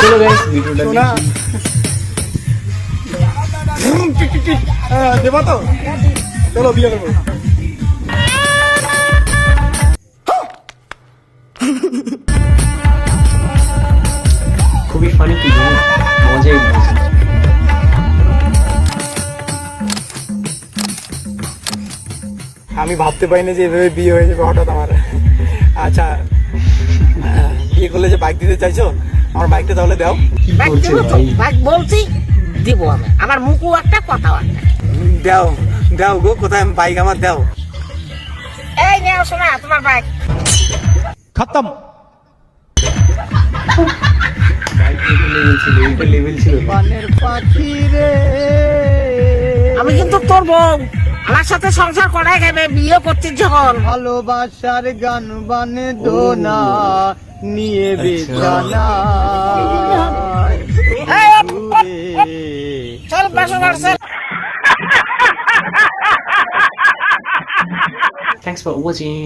চলো গাইস। ভিডিওটা হ্যাঁ, দেবা তো। চলো বিয়ে করব। খুবই ফানি কি মজাই মজা। আমি ভাবতে পারিনি যে এভাবে বিয়ে হয়ে যাবে হঠাৎ আমার। আচ্ছা বিয়ে করলে যে বাইক দিতে চাইছো? আমার বাইকটা তাহলে দাও। বাইক বলছি দিব আমি। আমার মুখও একটা কথাও একটা দাও দাও গো কোথায় বাইক আমার? দাও। এই নেও শোনা তোমার বাইক লেভেল ছিল এইটা লেভেল ছিল আমি কিন্তু তোর বউ। আমার সাথে সংসার করাই গেবে বিয়ে করছিস যখন। ভালোবাসার গান বানে দোনা। নিয়ে বেচানা এই, ওঠ, ওঠ, ওঠ। চল বাসো বাসো Thanks for watching.